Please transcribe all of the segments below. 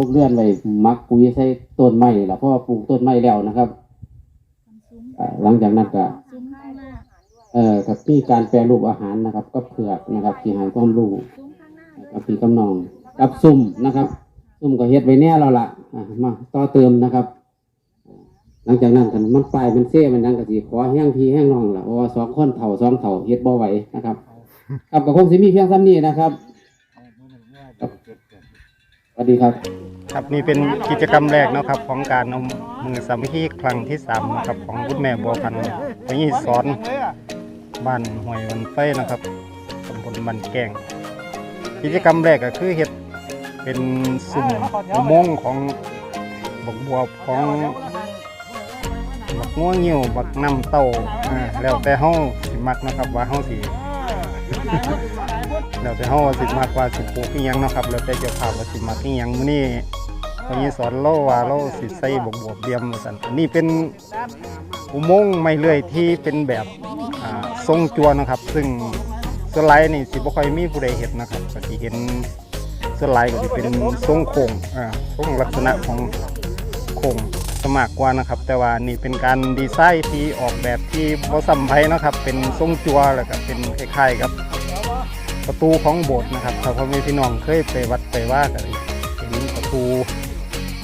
เฮ็ดโรคเลื่อนไว้มักปุ๋ยใส่ต้นไม้ล่ะเพราะว่าปลูกต้นไม้แล้วนะครับอ่าหลังจากนั้นก็ ซุ้มข้างหน้าเอ่อกับมีการแปรรูปอาหารนะครับ ก็เผือกนะครับที่ให้ความรู้ซุ้มข้างหน้ากับพี่กำนอง กับซุ่มนะครับ ซุ่มก็เฮ็ดไว้แน่แล้วล่ะอ่ามาต่อเติมนะครับ หลังจากนั้นกันมันปลายมันเซ่มันดังกะสิขอแห้งพี่แห้งน้องล่ะเพราะว่าสองคนเถ่าสองเถ่าเฮ็ดบ่ไหวนะครับ ครับก็คงสิมีเพียงซ้ำนี้นะครับครับส วัสดีครับ ครับนี่เป็นกิจกรรมแรกนะครับ ของการเอามือสามัคคีครั้งที่สามนะครับของคุณแม่บัวพันธ์ไปยี่สอนบ้านห้วยวันไฟนะครับตำบลบันแกง กิจกรรมแรกก็คือเฮ็ดเป็นสุ่มอุโมงค์ของบักบัวของบักง่วงงิ้วบักน้ำเต้าอ่าแล้วแต่เฮาสิมักนะครับว่าเฮาสิ แล้วแต่เฮาสิมากกว่าสิปลูกอีหยังเนาะครับแล้วแต่เจ้าภาพว่าสิมักอีหยังมื้อนี้เขามีสอนเราว่าเราสิใส่บวบบวบเดียมว่าซั่นนนี้เป็นอุโมงค์ไม้เลื่อยที่เป็นแบบอ่าทรงจัวนะครับ ซึ่งสวนไลด์นี่สิบ่ค่อยมีผู้ใดเฮ็ดนะครับก็สิเห็นสวนไลด์ก็สิเป็นทรงโค้งอ่าทรงลักษณะของโค้งสมากกว่านะครับ แต่ว่านี่เป็นการดีไซน์ที่ออกแบบที่บ่ซ้ำไผนะครับ เป็นทรงจัวแล้วก็เป็นคล้ายๆกับ ประตูของโบสถ์นะครับถ้าพ่อแม่พี่น้องเคยไปวัดไปว่ากันเห็นประตู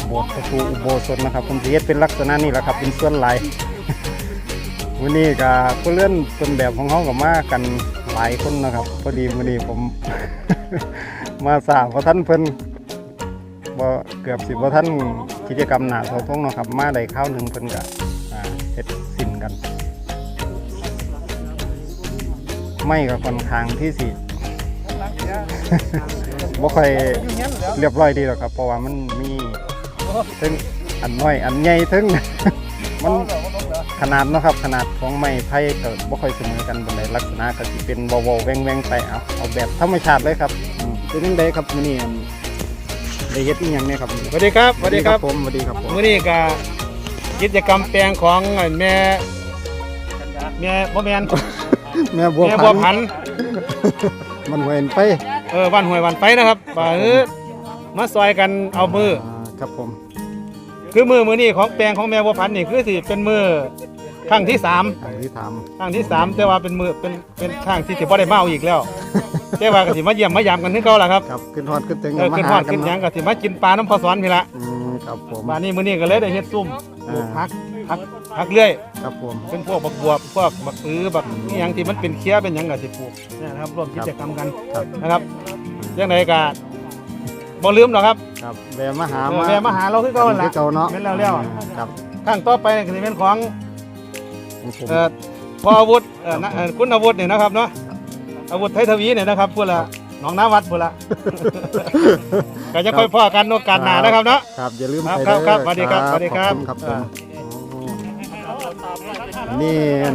โบสถ์ประตูอุโบสถนะครับผมสิเฮ็ดเป็นลักษณะนี้แหละครับเป็นส่วนหลายวันนี้ก็ผู้เลื่อนต้นแบบของเขากับมากันหลายคนนะครับพอดีวันนี้ผม มาสางพระท่านเพิ่นบ่เกือบสิบพระท่านกิจกรรมหนาเสาทงนะครับ มาได้ข้าวหนึ่งเพิ่นก็อ่าเฮ็ดสิ้นกัน ไม่กับค่อนข้างที่สิ บ่ค่อยเรียบร้อยดีหรอกครับ เพราะว่ามันมีถึงอันน้อยอันใหญ่ถึงมันขนาดเนาะครับ ขนาดของไม้ไผ่ก็บ่ค่อยเสมอกันบนใดลักษณะก็สิเป็นเบาๆแว่งๆไปเอาเอาแบบธรรมชาติเลยครับอืมเป็นจังไดครับมื้อนี้อันได้เฮ็ดอีหยังเนี่ยครับสวัสดีครับสวัสดีครับผมสวัสดีครับผมมื้อนี้ก็กิจกรรมแปลงของไอ้แม่แม่บ่แม่นแม่บัวแม่พับัวนพันธุ์ มันเห็นไปเออวันหวยวันไฟนะครับบ่าเออมาซอยกันเอามืออ่าครับผมคือมือมือนี้ของแปลงของแม่บัวพันธุ์นี่คือสิเป็นมือครั้งที่สามอันที่ถามครั้งที่สามแต่ว่าเป็นมือเป็นเป็นครั้งที่สิบ่ได้มาเอาอีกแล้วแต่ว่าก็สิมาเยี่ยมมายามกันคือเก่าล่ะครับครับขึ้นฮอดขึ้นถึงเออขึ้นฮอดขึ้นหยังก็สิมากินปลาน้ำพอสอนพี่ละอืมครับผม บ้านนี้มื้อนี้ก็เลยได้เฮ็ดซุ่มปลูกอ่าผักผัก ผักเรื่อยครับผม เป็นพวกบักบวบพวกบักอื้อบักนี่ยังที่มันเป็นเคี้ยเป็นหยังกับสิปลูกเนี่ยนะครับร่วมกิจกรรมกันครับ นะครับยังไงก็บ่ลืมหรอกครับครับแวะมาหาเออแวะมาหาเราคือเก่าหั่นคืล่ะอเก่าเนาะแม่นแล้วแล้ว ครับข้างต่อไปก็สิเป็นของของผมเอ่อพ่ออาวุธเอ่อนะเอ่อคุณอาวุธเนี่ยนะครับเนาะอาวุธไทยทวีเนี่ยนะครับพวกละหน้องน้าวัดพวกละ ก็จะค่อยพ่อกันโอกาสหน้านะครับเนาะ ครับอย่าลืมครับไปครับครับเอสวัสดีครับสวัสดีครับขอณครับอ่าผม นี่อัน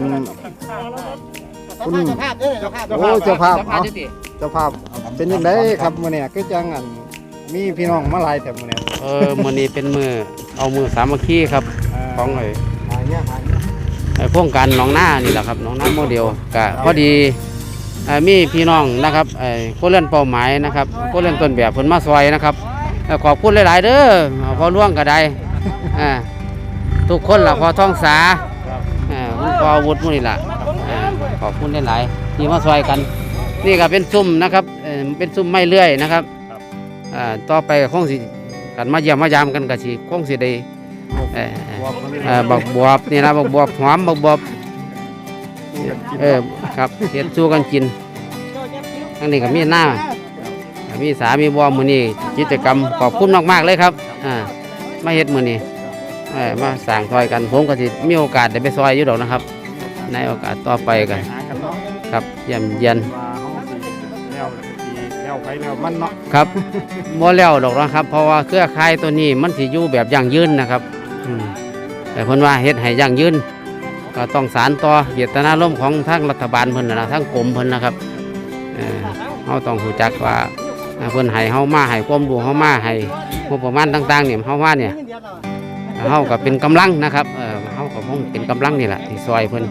คุณเจ้าภาพโอ้เจ้าภาพเอาเจ้าภาพเป็นยังไงครับมื้อนี้คือจังอันมีพี่น้องมาหลายแต่มื้อนี้เออมื้อนี้เป็นมือเอามือสามัคคีครับของไอ้หายเนี่ยหายเนี่ยไอ้โครงการหนองหน้านี่แหละครับหนองหน้าโมเดลก็พอดีเอ่อมีพี่น้องนะครับไอ้ผู้เล่นเป้าหมายนะครับผู้เล่นต้นแบบเพิ่นมาซอยนะครับเอ่อขอบคุณหลาย ๆ เด้อพอล่วงก็ได้อ่าทุกคนล่ะพอท้องสาอ่าคุณ พออาวุธมื้อนี่ล่ะอ่าขอบคุณหลายๆที่มาซอยกัน นี่ก็เป็นซุ่มนะครับเอ่อเป็นซุ่มไม้เลื่อยนะครับอ่าต่อไปก็คงสิกันมาเยี่ยมมายามกันก็สิคงสิได้เอ่อบวกมันเอ่อบักบวบนี่นะบักบวบหอมบักบวบเออครับเฮ็ดสู้กันกินทั้งนี้ก็มีหน้า มีสามีบอมือนี้กิจกรรมขอบคุณมาก ๆ เลยครับ อ่า มาเฮ็ดมือนี้ เอ่อมาสั่งซอยกันผมก็สิมีโอกาสได้ไปซอยอยู่ดอกนะครับ ในโอกาสต่อไปกันหากันเนาะครับเยี่ยมเยียนว่าเฮาสิแล้วสิแล้วไปแล้วมันเนาะครับบ่แล้วดอกนะครับ เพราะว่าเครือข่ายตัวนี้มันสิอยู่แบบยั่งยืนนะครับอืมแต่เพิ่นว่าเฮ็ดให้ยั่งยืน ก็ต้องสารต่อเจตนารมณ์ของทางรัฐบาลเพิ่นน่ะนะทางกรมเพิ่นนะครับเอ่อเฮาต้องรู้จักว่าเอ่อเพิ่นให้เฮามาให้ความรู้เฮามาให้งบประมาณต่างๆเนี่ยเฮามาเนี่ย เฮาก็เป็นกำลังนะครับเออเฮาก็คงเป็นกำลังนี่แหละที่ซอยเพิ่น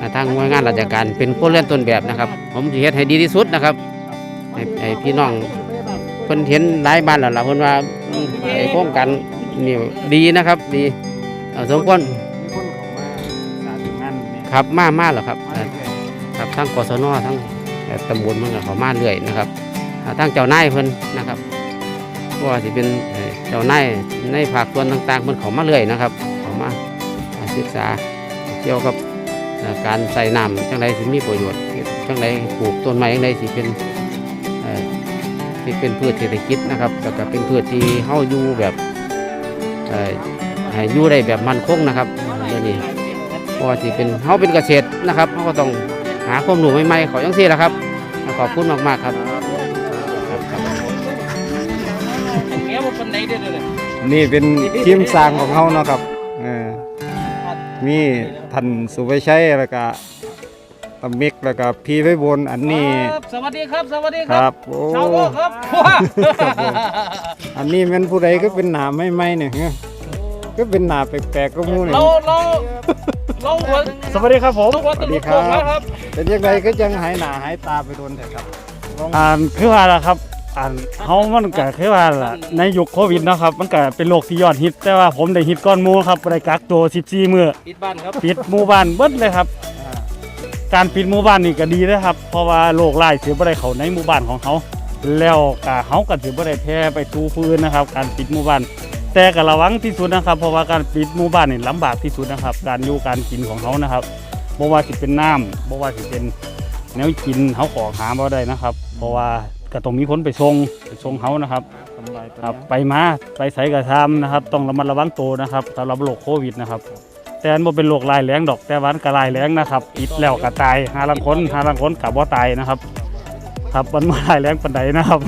อ่าทางหน่วยงานราชการเป็นผู้เล่นต้นแบบนะครับ ผมสิเฮ็ดให้ดีที่สุดนะครับให้ใหพี่น้องพิ่นเห็นหลายบ้านแล้วล่ะเพิ่นว่าไอ้โครงการนี่ดีนะครับ ดีเอ่อสมควรมีคนเข้ามาสาธุงานเนี่ยครับมามาแล้วครับครับทั้งกศนทั้งตำบลมันก็เขามาเรื่อยนะครับทั้งเจ้านายเพิ่นนะครับ ว่าสิเป็นเจ้านในภาคส่วนต่างๆเพิ่นเขามาเรื่อยนะครับเขามาาศึกษาเกี่ยวกับการใส่น้ำจังไรสิมีประโยชน์จังไรปลูกต้นไม้จังไรสิเป็นที่เป็นพืชเศรษฐกิจนะครับแล้วก็เป็นพืชที่เฮาอยู่แบบอยู่ได้แบบมั่นคงนะครับเดี๋ยวนี้เพราะว่เป็นเฮาเป็นเกษตรนะครับเฮาก็ต้องหาความรู้ใหม่ๆขอจังซี่แหละครับขอบคุณมากๆครับ ไหนเด้อเลยนี่เป็นทีมสร้างของเขาเนาะครับเออมีท่านสุวิชัยแล้วก็ตำมิกแล้วก็พี่ไพบนอันนี้ ครับสวัสดีครับ สวัสดีคครัรับบโอ้ชาวโลกครับว้าอันนี้แมันผู้ใดก็เป็นหนาไม่ไม่ๆเนี่ยเฮ้ยก็เป็นหนาแปลกๆก็มู้เนี่ย เราเราเราหัวสวัสดีครับผม ทุกวันสวัตุสดีลุกครับโลกแล้วครับเป็นยังไงก็ยังหายหนาหายตาไปโดนแต่ครับลองอ่านคือว่าล่ะครับ อ่านเฮามันก็คือว่าล่ะในยุคโควิดเนาะครับ มันก็เป็นโรคที่ยอดฮิต แต่ว่าผมได้ฮิตก่อนหมู่ครับได้กักตัว14มื้อปิดบ้านครับปิดหมู่บ้านเบิดเลยครับอ่าการปิดหมู่บ้านนี่ก็ดีนะครับ เพราะว่าโรคร้ายสิบ่ได้เข้าในหมู่บ้านของเขาแล้วก็เฮาก็สิบ่ได้แพร่ไปสู่ผู้อื่นนะครับ การปิดหมู่บ้านแต่ก็ระวังที่สุดนะครับ เพราะว่าการปิดหมู่บ้านนี่ลำบากที่สุดนะครับ การอยู่การกินของเขานะครับบ่ว่าสิเป็นน้ำบ่ว่าสิเป็นแนวกินเขาขอหาบ่ได้นะครับ เพราะว่า ก็ต้องมีคนไปส่งไปส่งเขานะครับทำลายตัวครับเนี้ยไปมาไปใส่กระทำนะครับ ต้องระมัดระวังตัวนะครับสำหรับโรคโควิดนะครับ แต่อันบ่เป็นโรคร้ายแรงดอก แต่วาอันก็ร้ายแรงนะครับปิดแล้วก็ตายหาลังคนหาลังคนกับบ่ตายนะครับ ครับมันบ่ร้ายแรงปานใดนะครับ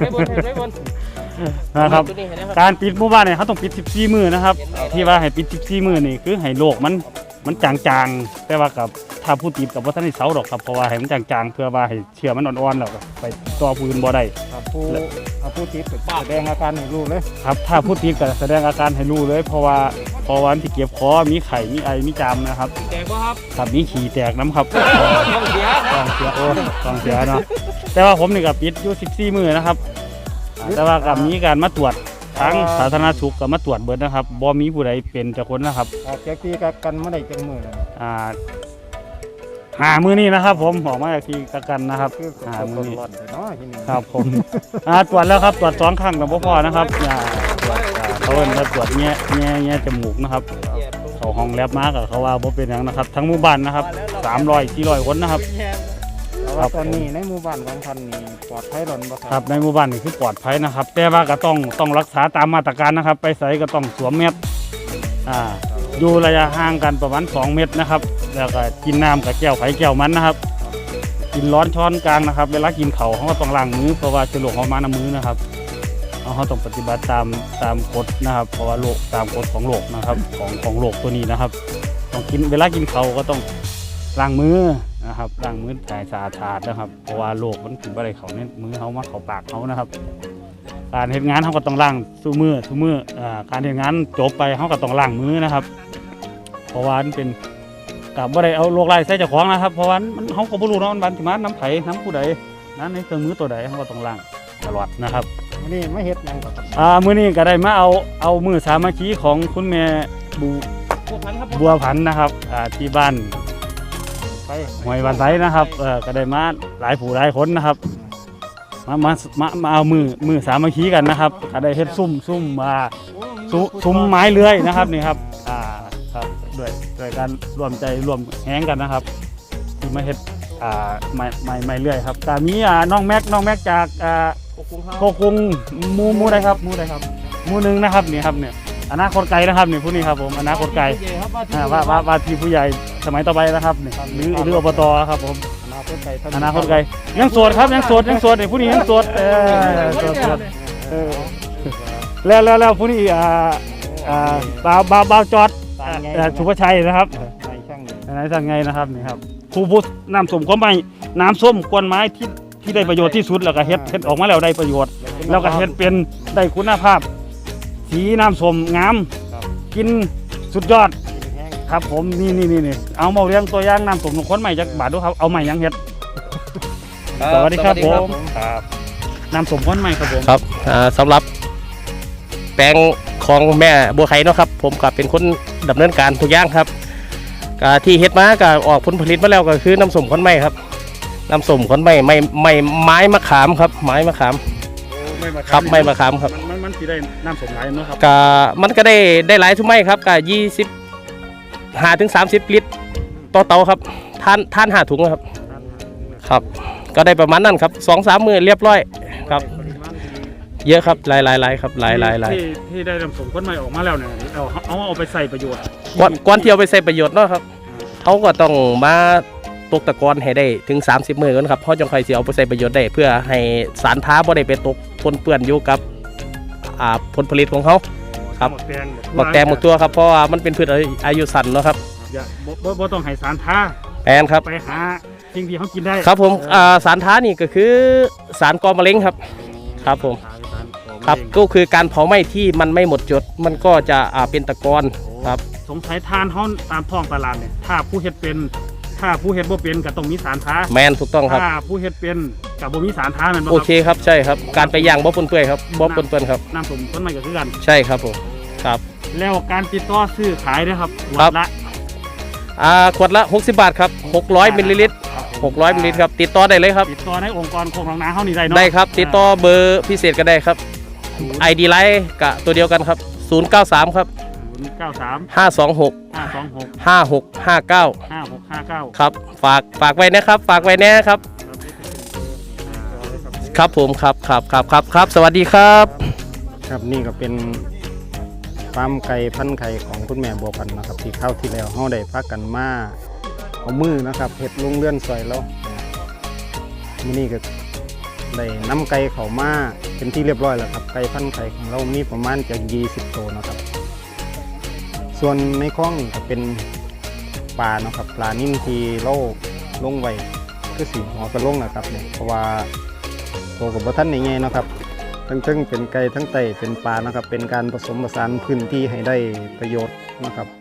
ไปบนไปบนนะครับตัวนี้เห็นไหมครับ การปิดหมู่บ้านเนี่ยเขาต้องปิด 14 มื้อนะครับ ที่ว่าให้ปิด 14 มื้อนี่คือให้โรคมัน มันจางๆ แต่ว่ากับถ้าผู้ติดกับว่าท่านได้เสาดอกครับเพราะว่าให้มันจางๆ เพื่อว่าให้เชื้อมันอ่อนๆแล้วก็ไปต่อผู้อื่นบ่ได้ครับผู้เอาผู้ติดแสดงอาการให้รู้เลยครับ ถ้าผู้ติดก็แสดงอาการให้รู้เลย เพราะว่าเพราะว่าที่เก็บคอมีไข้มีไอมีจามนะครับแตกป่ะครับครับมีขี่แตกน้ำครับท้องเสียกองเสียโอ้กองเสียเนาะแต่ว่าผมนี่ก็ปิดอยู่14มื้อนะครับอ่าแต่ว่ากับมีการมาตรวจ ทั้งสาธารณสุขก็มาตรวจเบิดนะครับบ่มีผู้ใดเป็นจากคนนะครับออกจากที่กักกันไม่ได้จังมือเลยอ่าหามือนี้นะครับ ผมออกมาจากที่กักกันนะครับคือหาคนมือนี้ร้อนๆเนาะที่นี่ครับผมอ่าตรวจแล้วครับตรวจสองครั้งแต่บ่พอนะครับอย่าตรวจอ่าเขาเอิ้นว่าตรวจแง่แง่แง่จมูกนะครับ เขาห้องแลบมากับเขาว่าบ่เป็นหยังนะครับ ทั้งหมู่บ้านนะครับ300 400คนนะครับแต่ ว่าตอนนี้ในหมู่บ้านของท่านนี่ปลอดภัยหล่นบ่ครับในหมู่บ้านนี่คือปลอดภัยนะครับ แต่ว่าก็ต้องต้องรักษาตามมาตรการนะครับ ไปใส่ก็ต้องสวมเม็ดอ่าอยู่ระยะห่างกันประมาณ2เมตรนะครับ แล้วก็กินน้ำกับแก้วไผ่แก้วมันนะครับ กินร้อนช้อนกลางนะครับ เวลากินเขาวเขาก็ต้องล้างมือเพราะว่าเจะหลงเขามาน้ำมือนะครับเอาเขาต้องปฏิบัติตามตามกฎนะครับ เพราะว่าโรคตามกฎของโลกนะครับของของโลกตัวนี้นะครับ ต้องกินเวลากินเขาวก็ต้องล้างมือ นะครับล้างมือให้สะอาดๆนะครับเพราะว่าโรคมันถึงอะไรเขาเนี่ยมือเขามาเขาปากเขานะครับ การเห็นงานเขาก็ต้องล้างสู้มือสู้มืออ่าการเห็นงานจบไปเขาก็ต้องล้างมือนะครับ เพราะว่ามันเป็นกับบ่ได้เอาโรคไร้ใส่เจ้าของนะครับ เพราะว่ามันเขาก็บ่รู้เนาะมันบันทิมาน้ำไผ่น้ำผู้ใดนั้นในเครื่องมือตัวใดเขาก็ต้องล้างตลอดนะครับมื้อนี่ไม่เฮ็ดหยังกับอ่ามื้อนี้ก็ได้มาเอาเอามือสามัคคีของคุณแม่บูพวกพันครับบัวพันธุ์นะครับอ่าที่บ้าน ไปหวยวันไสนะครับเออก็ได้มาหลายผู้หลายคนนะครับ มามามามาเอามือมือสามัคคีกันนะครับก็ได้เฮ็ดซุ่มซุ่มมาซุซุ้มไม้เลื้อยนะครับนี่ครับอ่าครับด้วยด้วยการร่วมใจร่วมแห้งกันนะครับที่มาเฮ็ดอ่าไม้ไม้ไม้เลื้อยครับก็มีอ่าน้องแม็กน้องแม็กจากอ่าโคกุงมูมูใดครับมูใดครับมูหนึ่งนะครับนี่ครับเนี่ย อนาคตไกลนะครับนี่ผู้นี้ครับผมอนาคตไกลอ่าว่าว่าว่าที่ผู้ใหญ่สมัยต่อไปนะครับนี่หรือหรืออบตครับผมอนาคตไกลท่อนาคตไกลยังโสดครับยังโสดยังโสดนี่ผู้นี้ยังโสดเออโสดโสดเออแล้วแล้วแล้วผู้นี้อ่าอ่าบ่าวบ่าวบ่าวจอดตามไงอ่าสุภชัยนะครับในช่างนี่ไหนสั่งไงนะครับนี่ครับครูพุทธน้ำส้มก็ไม่น้ำส้มกวนไม้ที่ที่ได้ประโยชน์ที่สุดแล้วก็เฮ็ดเฮ็ดออกมาแล้วได้ประโยชน์ แล้วก็เฮ็ดเป็นได้คุณภาพ สีน้ำส้มงามกินสุดยอดแห้งครับผมนี่นี่นี่นี่เอามาเรียงตัวอย่างน้ำส้มคนใหม่จากบาทดูครับเอาใหม่ยังเฮ็ด สวัสดีครับผม ครับน้ำสมพ้นใหม่ครับผมครับอ่าสำหรับแปลงของแม่บัวไข่เนาะครับ ผมก็เป็นคนดำเนินการทุกอย่างครับก็ที่เฮ็ดมาก็ออกผลผลิตมาแล้วก็คือน้ำส้มขอนไม้ครับน้ำส้มขอนไม้ไม่ไม่ไม้มะขามครับ ไม้มะขามไม่มาครับไม่มะขามครับ มัน มันมันสิได้น้ำสมไหลายเนาะครับก็มันก็ได้ได้หลายทุกไม้ครับก็ยี่สิบห้าถึงสามสิบลิตรต่อเตาครับทานทานหาถุงครับครับ ก็ได้ประมาณนั้นครับสองสามมือเรียบร้อยครับเยอะครับหลายหลายหลายครับหลายหลายหลายที่ที่ได้น้ำสมพ้นใหม่ออกมาแล้วเนี่ยเอาเอาเอาไปใส่ประโยชน์ก่อนก่อนที่เอาไปใช้ประโยชน์เนาะครับเขาก็ต้องมาตกตะกอนให้ได้ถึง 30 มือก่อนครับเพราะจังค่อยสิเอาไปใช้ประโยชน์ได้ เพื่อให้สารท้าบ่ได้ไปตกปนเปื้อนอยู่กับ อ่าผลผลิตของเขา ครับบักแตงบักแตงบักตัวครับเพราะว่ามันเป็นพืชอายุสั้นเนาะครับอย่าบ่บ่บ่ต้องให้สารท้าแอนครับ ไปหาสิ่งที่เขากินได้ครับผมอ่าสารท้านี่ก็คือสารก่อมะเร็งครับ ครับผมครับก็คือการเผาไหม้ที่มันไม่หมดจด มันก็จะอ่าเป็นตะกอนครับ สงสัยทานเขาตามท้องตลาดเนี่ยถ้าผู้เฮ็ดเป็น ถ้าผู้เฮ็ดบ่เป็นก็ต้องมีสารท้าแมนถูกต้องครับ ถ้าผู้เฮ็ดเป็น กับบ่มีสารท้าแม่นบ่โอครับ เคครับใช่ครับ การไปย่างบ่ปนเปื้อนครับบ่ปนเปื้อนครับ น้ำสมต้นใหม่ก็คือกัน ใช่ครับผมครับ แล้วการติดต่อซื้อขายนะครับขวครัดบละอ่าขวดละ 60 บาทครับ 600มิลลิลิตร600มิลลิลิตรครับติดต่อได้เลยครับ ติดต่อในองค์กรโครงหนองนาเฮานี่ได้เนาะได้ครับ ติดต่อเบอร์พิเศษก็ได้ครับ ID ไลน์กะตัวเดียวกันครับ 093 ครับ093 526 526 5659 5659ครับฝากฝากไว้นะครับ ฝากไว้แน่ครับ ครับผมครับครับครับครับครับ สวัสดีครับ ครับนี่ก็เป็นฟาร์มไก่พันไข่ของคุณแม่บัวพันธุ์นะครับ ที่เข้าที่แล้วเฮาได้พักกันมาเอามือนะครับเห็ดลุงเลื่อนซอยแล้วมื้อนี้ก็ได้น้ำไก่เขามาเป็นที่เรียบร้อยแล้วครับไก่พันไข่ของเรามีประมาณจะ20ตัวนะครับ ส่วนในคลองก็เป็นปลาเนาะครับปลานิ่มที่เราลงไว้คือสีหัวกระลงนะครับเนี่ยเพราะว่า ตกับบ่ท่านในไงเนะครับ ทั้งๆเป็นไก่ทั้งไตเป็นปลานะครับ เป็นการผสมผสานพื้นที่ให้ได้ประโยชน์นะครับ